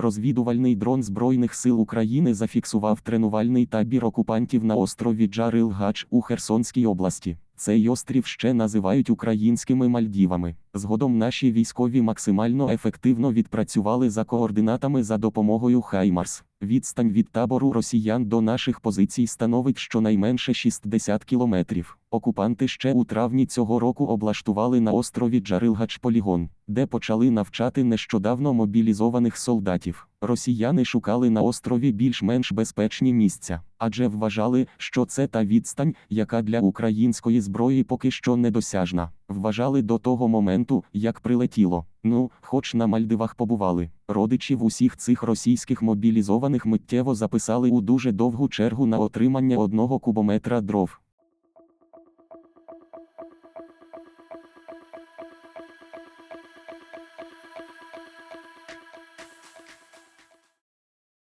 Розвідувальний дрон Збройних сил України зафіксував тренувальний табір окупантів на острові Джарил-Гач у Херсонській області. Цей острів ще називають українськими Мальдівами. Згодом наші військові максимально ефективно відпрацювали за координатами за допомогою Хаймарс. Відстань від табору росіян до наших позицій становить щонайменше 60 кілометрів. Окупанти ще у травні цього року облаштували на острові Джарилгач полігон, де почали навчати нещодавно мобілізованих солдатів. Росіяни шукали на острові більш-менш безпечні місця, адже вважали, що це та відстань, яка для української зброї поки що недосяжна. Вважали до того моменту, як прилетіло. Ну, хоч на Мальдивах побували. Родичів усіх цих російських мобілізованих миттєво записали у дуже довгу чергу на отримання одного кубометра дров.